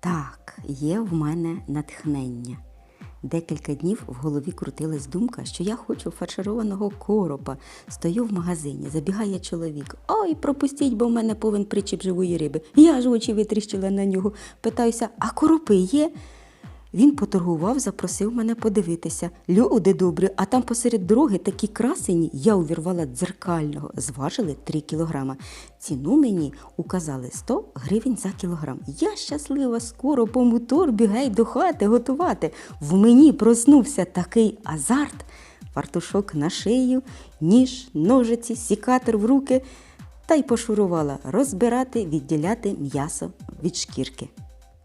Так, є в мене натхнення. Декілька днів в голові крутилась думка, що я хочу фаршированого коропа. Стою в магазині, забігає чоловік. Ой, пропустіть, бо в мене повен причіп живої риби. Я ж очі витріщила на нього. Питаюся, а коропи є? Він поторгував, запросив мене подивитися. Люди добрі, а там посеред дороги такі красені, я увірвала дзеркального, зважили 3 кілограма. Ціну мені указали 100 гривень за кілограм. Я щаслива, скоро по моторбі гей до хати готувати. В мені проснувся такий азарт. Фартушок на шию, ніж, ножиці, сікатор в руки та й пошурувала розбирати, відділяти м'ясо від шкірки.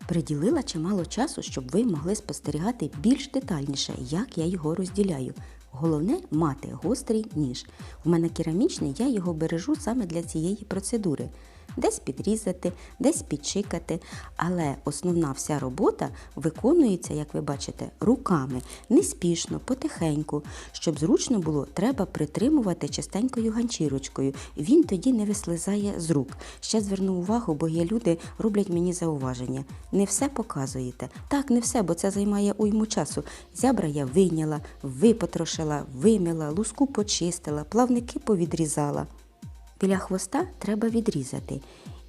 Приділила чимало часу, щоб ви могли спостерігати більш детальніше, як я його розділяю. Головне мати гострий ніж. У мене керамічний, я його бережу саме для цієї процедури. Десь підрізати, десь підчикати, але основна вся робота виконується, як ви бачите, руками, неспішно, потихеньку. Щоб зручно було, треба притримувати частенькою ганчірочкою. Він тоді не вислизає з рук. Ще зверну увагу, бо є люди роблять мені зауваження. Не все показуєте. Так, не все, бо це займає уйму часу. Зябра я вийняла, випотрошила, вимила, луску почистила, плавники повідрізала. Біля хвоста треба відрізати.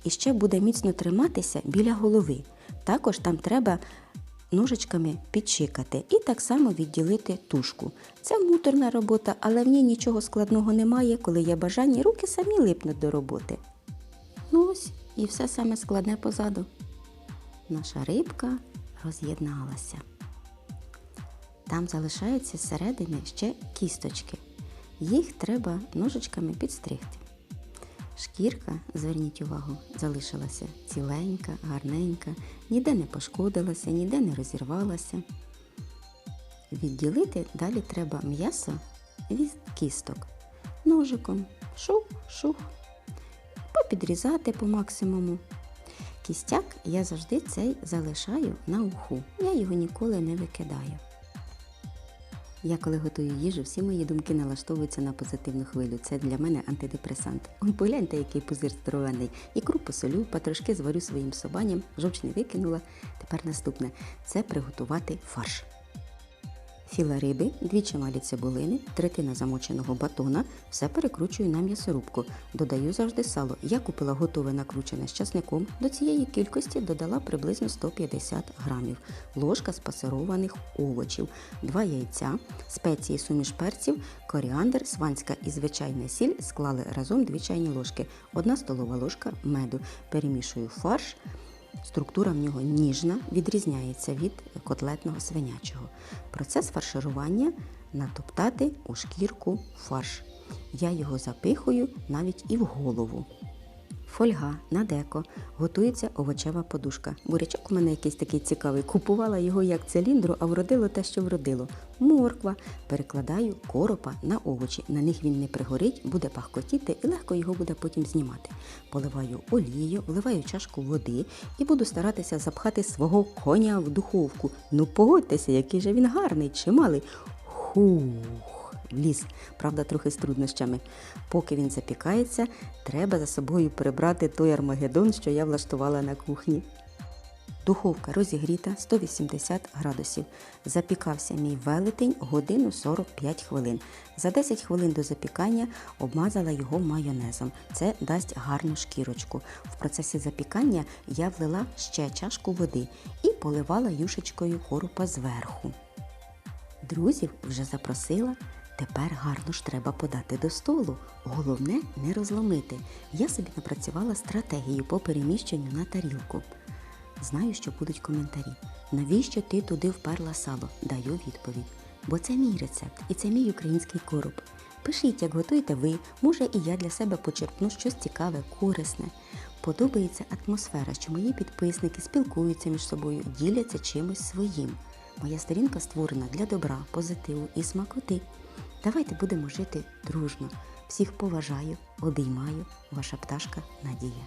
І ще буде міцно триматися біля голови. Також там треба ножичками підчикати і так само відділити тушку. Це муторна робота, але в ній нічого складного немає, коли є бажання, руки самі липнуть до роботи. Ну ось і все саме складне позаду. Наша рибка роз'єдналася. Там залишаються зсередини ще кісточки. Їх треба ножичками підстригти. Шкірка, зверніть увагу, залишилася ціленька, гарненька, ніде не пошкодилася, ніде не розірвалася. Відділити далі треба м'ясо від кісток. Ножиком шух, шух, попідрізати по максимуму. Кістяк я завжди цей залишаю на уху. Я його ніколи не викидаю. Я коли готую їжу, всі мої думки налаштовуються на позитивну хвилю. Це для мене антидепресант. Он погляньте, який пузир здоровенний. Ікру посолю, патрошки зварю своїм собаням, жовч не викинула. Тепер наступне це приготувати фарш. Філа риби, дві чималі цибулини, третина замоченого батона, все перекручую на м'ясорубку. Додаю завжди сало. Я купила готове накручене з часником. До цієї кількості додала приблизно 150 грамів, ложка з пасированих овочів, два яйця, спеції суміш перців, коріандр, сванська і звичайна сіль склали разом 2 чайні ложки, 1 столова ложка меду. Перемішую фарш. Структура в нього ніжна, відрізняється від котлетного свинячого. Процес фарширування натоптати у шкірку фарш. Я його запихую навіть і в голову. Фольга на деко, готується овочева подушка. Бурячок у мене якийсь такий цікавий. Купувала його як циліндру, а вродило те, що вродило. Морква. Перекладаю коропа на овочі. На них він не пригорить, буде пахкотіти і легко його буде потім знімати. Поливаю олію, вливаю чашку води і буду старатися запхати свого коня в духовку. Ну погодьтеся, який же він гарний, чималий. Хух вліз, правда, трохи з труднощами. Поки він запікається, треба за собою прибрати той армагеддон, що я влаштувала на кухні. Духовка розігріта 180 градусів. Запікався мій велетень годину 45 хвилин. За 10 хвилин до запікання обмазала його майонезом. Це дасть гарну шкірочку. В процесі запікання я влила ще чашку води і поливала юшечкою коропа зверху. Друзів вже запросила. Тепер гарно ж треба подати до столу. Головне не розломити. Я собі напрацювала стратегію по переміщенню на тарілку. Знаю, що будуть коментарі. Навіщо ти туди вперла сало? Даю відповідь. Бо це мій рецепт і це мій український короб. Пишіть, як готуєте ви, може і я для себе почерпну щось цікаве, корисне. Подобається атмосфера, що мої підписники спілкуються між собою, діляться чимось своїм. Моя сторінка створена для добра, позитиву і смакоти. Давайте будемо жити дружно. Всіх поважаю, обіймаю, ваша пташка Надія.